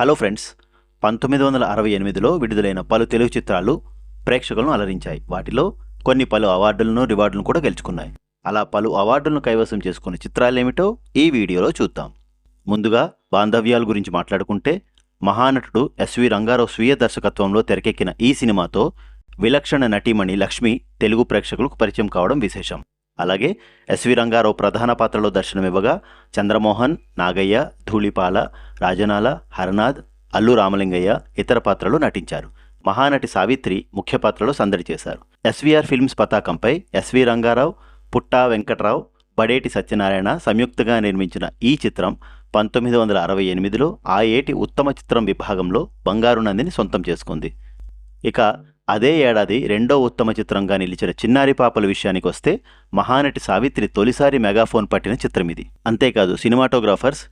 Hello friends పంతొమ్మిది వందల అరవై ఎనిమిదిలో విడుదలైన పలు తెలుగు చిత్రాలు ప్రేక్షకులను అలరించాయి. వాటిలో కొన్ని పలు అవార్డులను రివార్డులను కూడా గెలుచుకున్నాయి. అలా పలు అవార్డులను కైవసం చేసుకున్న చిత్రాలేమిటో ఈ వీడియోలో చూద్దాం. ముందుగా బాంధవ్యాల గురించి మాట్లాడుకుంటే మహానటుడు ఎస్వి రంగారావు స్వీయ దర్శకత్వంలో తెరకెక్కిన ఈ సినిమాతో విలక్షణ నటీమణి లక్ష్మి తెలుగు ప్రేక్షకులకు పరిచయం కావడం విశేషం. అలాగే ఎస్వి రంగారావు ప్రధాన పాత్రలో దర్శనమివ్వగా చంద్రమోహన్ నాగయ్య ధూళిపాల రాజనాల హరనాథ్ అల్లు రామలింగయ్య ఇతర పాత్రలు నటించారు. మహానటి సావిత్రి ముఖ్య పాత్రలో సందడి చేశారు. ఎస్వీఆర్ ఫిల్మ్స్ పతాకంపై ఎస్వి రంగారావు పుట్టా వెంకట్రావు బడేటి సత్యనారాయణ సంయుక్తగా నిర్మించిన ఈ చిత్రం పంతొమ్మిది వందల అరవై ఎనిమిదిలో ఆ ఏటి ఉత్తమ చిత్రం విభాగంలో బంగారు నందిని సొంతం చేసుకుంది. ఇక అదే ఏడాది రెండో ఉత్తమ చిత్రంగా నిలిచిన చిన్నారి పాపల విషయానికి వస్తే మహానటి సావిత్రి తొలిసారి మెగాఫోన్ పట్టిన చిత్రం ఇది అంతేకాదు cinematographers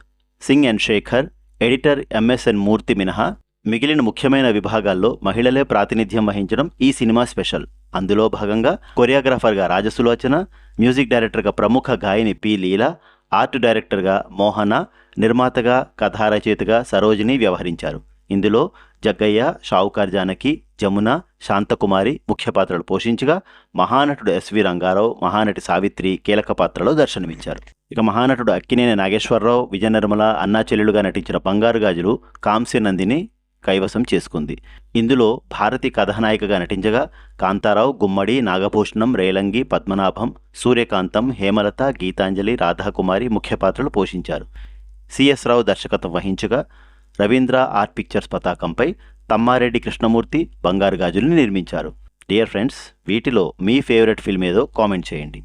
Singh and Sekhar editor MSN Murthy మినహా మిగిలిన ముఖ్యమైన విభాగాల్లో మహిళలే ప్రాతినిధ్యం వహించడం ఈ సినిమా స్పెషల్. అందులో భాగంగా కొరియోగ్రాఫర్గా రాజసులోచన మ్యూజిక్ డైరెక్టర్గా ప్రముఖ గాయని పి లీలా ఆర్ట్ డైరెక్టర్గా మోహన నిర్మాతగా కథారచయితగా సరోజిని వ్యవహరించారు. ఇందులో జగ్గయ్య షావుకార్ జానకి జమున శాంతకుమారి ముఖ్య పాత్రలు పోషించగా మహానటుడు ఎస్వి రంగారావు మహానటి సావిత్రి కీలక పాత్రలో దర్శనమిచ్చారు. ఇక మహానటుడు అక్కినేని నాగేశ్వరరావు విజయ నిర్మల అన్నా చెల్లెలుగా నటించిన బంగారు గాజులు కాంస్య నందిని కైవసం చేసుకుంది. ఇందులో భారతి కథానాయికగా నటించగా కాంతారావు గుమ్మడి నాగభూషణం రేలంగి పద్మనాభం సూర్యకాంతం హేమలత గీతాంజలి రాధాకుమారి ముఖ్య పాత్రలు పోషించారు. సిఎస్ రావు దర్శకత్వం వహించగా రవీంద్ర ఆర్ట్ పిక్చర్స్ పతాకంపై తమ్మారెడ్డి కృష్ణమూర్తి బంగారు గాజుల్ని నిర్మించారు. డియర్ ఫ్రెండ్స్ వీటిలో మీ ఫేవరెట్ ఫిల్మ్ ఏదో కామెంట్ చేయండి.